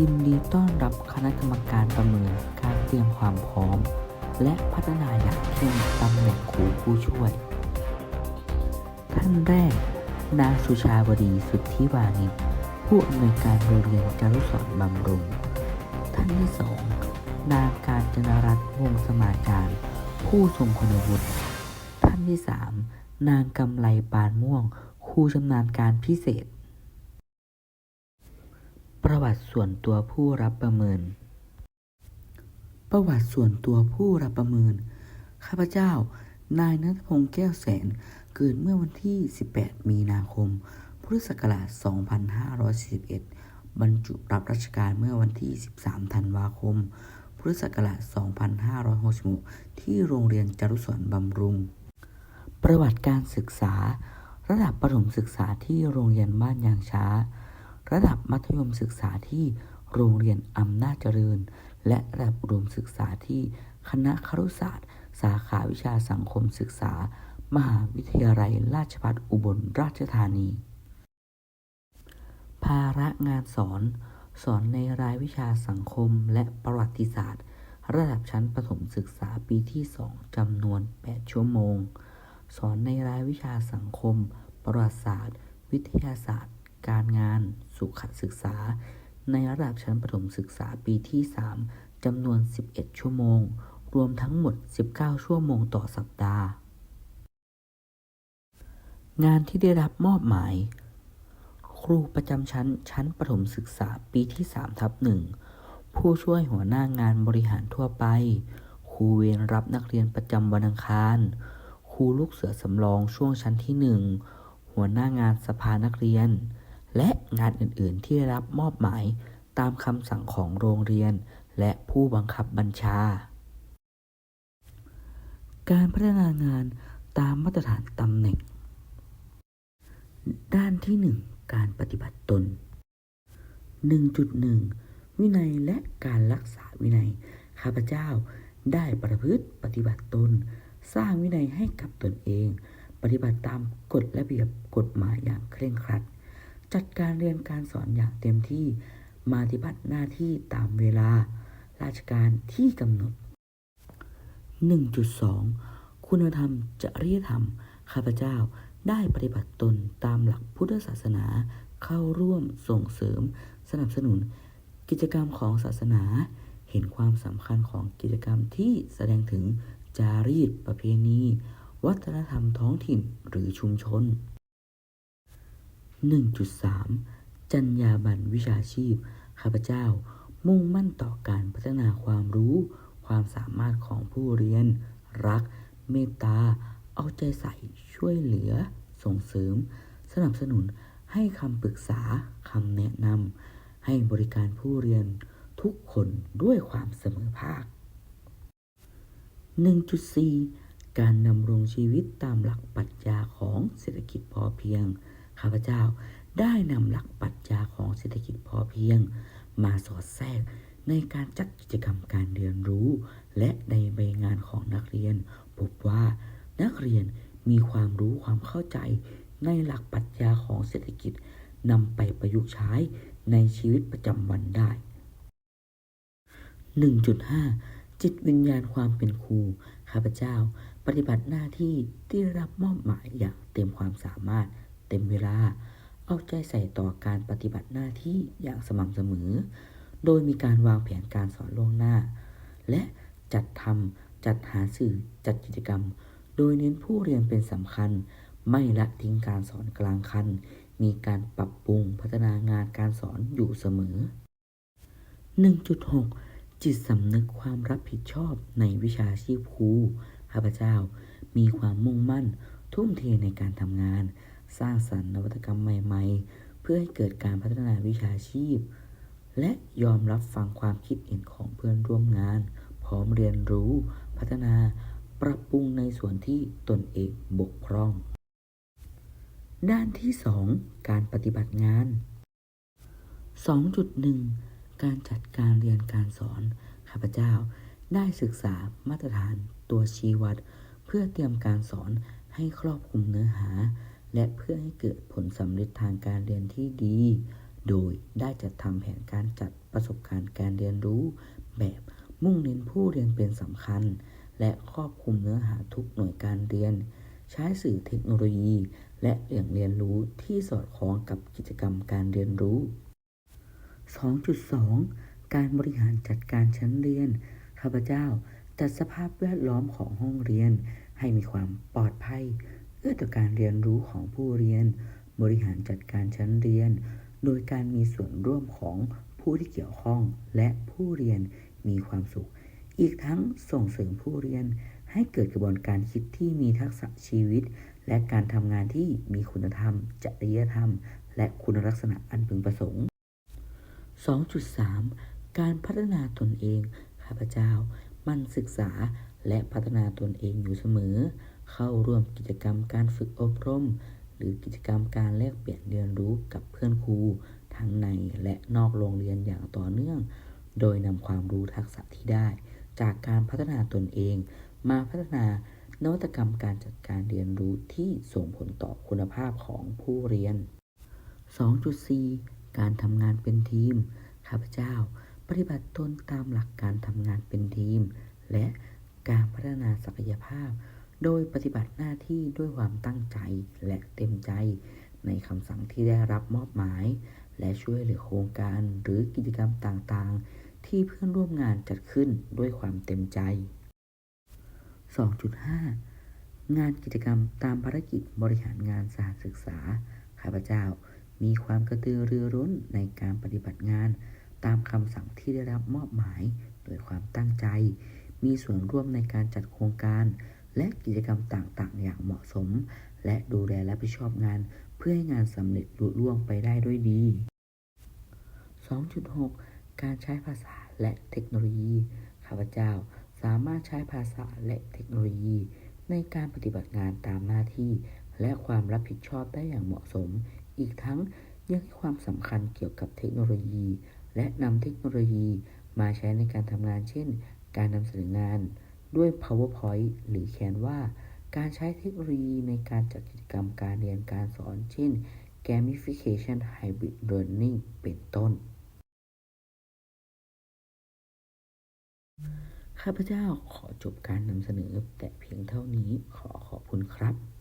ยินดีต้อนรับคณะกรรมการประเมินการเตรียมความพร้อม และพัฒนาอย่างเข้มตำแหน่งครูผู้ช่วย ท่านแรก นางสุชาบดีสุทธิวานิชผู้อำนวยการโรงเรียนจารุสรณ์บำรุง ท่านที่สองนางการจนรัตน์วงศ์สมาจารย์ ผู้ทรงคุณวุฒิท่านที่สามนางกำไลปานม่วงครูชำนาญการพิเศษ ประวัติส่วนตัวผู้รับประเมิน ประวัติส่วนตัวผู้รับประเมิน ข้าพเจ้า นายนัทพงษ์แก้วแสน เกิดเมื่อวันที่ 18 มีนาคม พุทธศักราช 2541 บรรจุรับราชการเมื่อวันที่ 13 ธันวาคม พุทธศักราช 2566 ที่โรงเรียนจารุสรณ์บำรุง ประวัติการศึกษา ระดับประถมศึกษาที่โรงเรียนบ้านยางช้า ระดับมัธยมศึกษาที่โรงเรียนอำนาจเจริญ และระดับอุดมศึกษาที่คณะครุศาสตร์ สาขาวิชาสังคมศึกษา มหาวิทยาลัยราชภัฏอุบลราชธานี ภาระงานสอน สอนในรายวิชาสังคมและประวัติศาสตร์ ระดับชั้นประถมศึกษาปีที่ 2จำนวน 8 ชั่วโมง สอนในรายวิชาสังคม ประวัติศาสตร์ วิทยาศาสตร์ การงาน สุขศึกษา ในระดับชั้นประถมศึกษาปีที่ 3จำนวน 11 ชั่วโมง รวมทั้งหมด 19 ชั่วโมงต่อสัปดาห์ งานที่ได้รับมอบหมาย ครูประจำชั้นชั้นประถมศึกษาปีที่3ทับหนึ่งผู้ช่วยหัวหน้างานบริหารทั่วไป ครูเวรรับนักเรียนประจำวันอังคาร ครูลูกเสือสำรองช่วงชั้นที่หนึ่งหัวหน้างานสภานักเรียน และงานอื่นๆ ที่ได้รับมอบหมายตามคำสั่งของโรงเรียน และผู้บังคับบัญชา การพัฒนางานตามมาตรฐานตำแหน่ง ด้านที่ 1 การปฏิบัติตน 1.1 วินัยและการรักษาวินัย ข้าพเจ้าได้ประพฤติปฏิบัติตน สร้างวินัยให้กับตนเอง ปฏิบัติตามกฎระเบียบกฎหมายอย่างเคร่งครัด จัดการเรียนการสอนอย่างเต็มที่มาปฏิบัติหน้าที่ตามเวลา ราชการที่กำหนด 1.2 คุณธรรมจริยธรรม ข้าพเจ้าได้ปฏิบัติตนตามหลักพุทธศาสนาเข้าร่วมส่งเสริม สนับสนุน กิจกรรมของศาสนา เห็นความสำคัญของกิจกรรมที่แสดงถึงจารีตประเพณี วัฒนธรรมท้องถิ่นหรือชุมชน 1.3 จรรยาบรรณวิชาชีพ ข้าพเจ้า มุ่งมั่นต่อการพัฒนาความรู้ ความสามารถของผู้เรียน รัก เมตตา เอาใจใส่ช่วยเหลือ ส่งเสริม สนับสนุนให้คำปรึกษาคำแนะนำให้บริการผู้เรียนทุกคนด้วยความเสมอภาค 1.4 การดำรงชีวิตตามหลักปรัชญาของเศรษฐกิจพอเพียง ข้าพเจ้าได้นำหลักปรัชญาของเศรษฐกิจพอเพียง มาสอดแทรกในการจัดกิจกรรมการเรียนรู้ และในใบงานของนักเรียน พบว่านักเรียนมีความรู้ความเข้าใจในหลักปรัชญาของเศรษฐกิจนำไปประยุกต์ใช้ในชีวิตประจำวันได้ 1.5 จิตวิญญาณความเป็นครู ข้าพเจ้า ปฏิบัติหน้าที่ที่รับมอบหมายอย่างเต็มความสามารถ เต็มเวลา เอาใจใส่ต่อการปฏิบัติหน้าที่อย่างสม่ำเสมอ โดยมีการวางแผนการสอนล่วงหน้า และจัดทำจัดหาสื่อจัดกิจกรรม โดยเน้นผู้เรียนเป็นสำคัญ ไม่ละทิ้งการสอนกลางคัน มีการปรับปรุงพัฒนางานการสอนอยู่เสมอ 1.6 จิตสำนึกความรับผิดชอบในวิชาชีพครูข้าพเจ้ามีความมุ่งมั่นทุ่มเทในการทำงาน สร้างสรรค์นวัตกรรมใหม่ ๆ เพื่อให้เกิดการพัฒนาวิชาชีพ และยอมรับฟังความคิดเห็นของเพื่อนร่วมงาน พร้อมเรียนรู้ พัฒนาปรับปรุงในส่วนที่ตนเองบกพร่อง ด้านที่ 2 การปฏิบัติงาน 2.1 การจัดการเรียนการสอน ข้าพเจ้าได้ศึกษามาตรฐานตัวชี้วัด เพื่อเตรียมการสอนให้ครอบคลุมเนื้อหา และเพื่อให้เกิดผลสำเร็จทางการเรียนที่ดี โดยได้จัดทำแผนการจัดประสบการณ์การเรียนรู้ แบบมุ่งเน้นผู้เรียนเป็นสำคัญ และครอบคลุมเนื้อหาทุกหน่วยการเรียน ใช้สื่อเทคโนโลยี และแหล่งเรียนรู้ที่สอดคล้องกับกิจกรรมการเรียนรู้ 2.2 การบริหารจัดการชั้นเรียนข้าพเจ้าจัดสภาพแวดล้อมของห้องเรียน ให้มีความปลอดภัย เอื้อต่อการเรียนรู้ของผู้เรียน บริหารจัดการชั้นเรียน โดยการมีส่วนร่วมของผู้ที่เกี่ยวข้องและผู้เรียนมีความสุข อีกทั้งส่งเสริมผู้เรียนให้เกิดกระบวนการคิดที่มีทักษะชีวิต และการทำงานที่มีคุณธรรม จริยธรรม และคุณลักษณะอันพึงประสงค์ 2.3 การพัฒนาตนเอง ข้าพเจ้า มันศึกษาและพัฒนาตนเองอยู่เสมอ เข้าร่วมกิจกรรมการฝึกอบรม หรือกิจกรรมการแลกเปลี่ยนเรียนรู้กับเพื่อนครูทั้งในและนอกโรงเรียนอย่างต่อเนื่อง โดยนำความรู้ทักษะที่ได้ จากการพัฒนาตนเอง มาพัฒนานวัตกรรมการจัดการเรียนรู้ที่ส่งผลต่อคุณภาพของผู้เรียน 2.4 การทำงานเป็นทีม ข้าพเจ้า ปฏิบัติตนตามหลักการทำงานเป็นทีม และการพัฒนาศักยภาพ โดยปฏิบัติหน้าที่ด้วยความตั้งใจและเต็มใจในคำสั่งที่ได้รับมอบหมาย และช่วยเหลือโครงการหรือกิจกรรมต่างๆ ที่เพื่อนร่วมงานจัดขึ้นด้วยความเต็มใจ 2.5 งานกิจกรรมตามภารกิจบริหารงานสถาศึกษา ข้าพเจ้ามีความกระตือรือร้นในการปฏิบัติงาน ตามคำสั่งที่ได้รับมอบหมาย โดยความตั้งใจ มีส่วนร่วมในการจัดโครงการ และกิจกรรมต่างๆ อย่างเหมาะสม และดูแลรับผิดชอบงาน เพื่อให้งานสำเร็จลุล่วงไปได้ด้วยดี 2.6 การใช้ภาษาและเทคโนโลยี ข้าพเจ้าสามารถใช้ภาษาและเทคโนโลยี ในการปฏิบัติงานตามหน้าที่ และความรับผิดชอบได้อย่างเหมาะสม อีกทั้งยังให้ความสำคัญเกี่ยวกับเทคโนโลยี และนำเทคโนโลยีมาใช้ในการทำงานเช่น การนำเสนองาน ด้วย PowerPoint หรือแค้นว่า การใช้เทคโนโลยีในการจัดกิจกรรมการเรียนการสอน เช่น Gamification Hybrid Learning เป็นต้น ข้าพเจ้าขอจบการนำเสนอแต่เพียงเท่านี้ขอขอบคุณครับ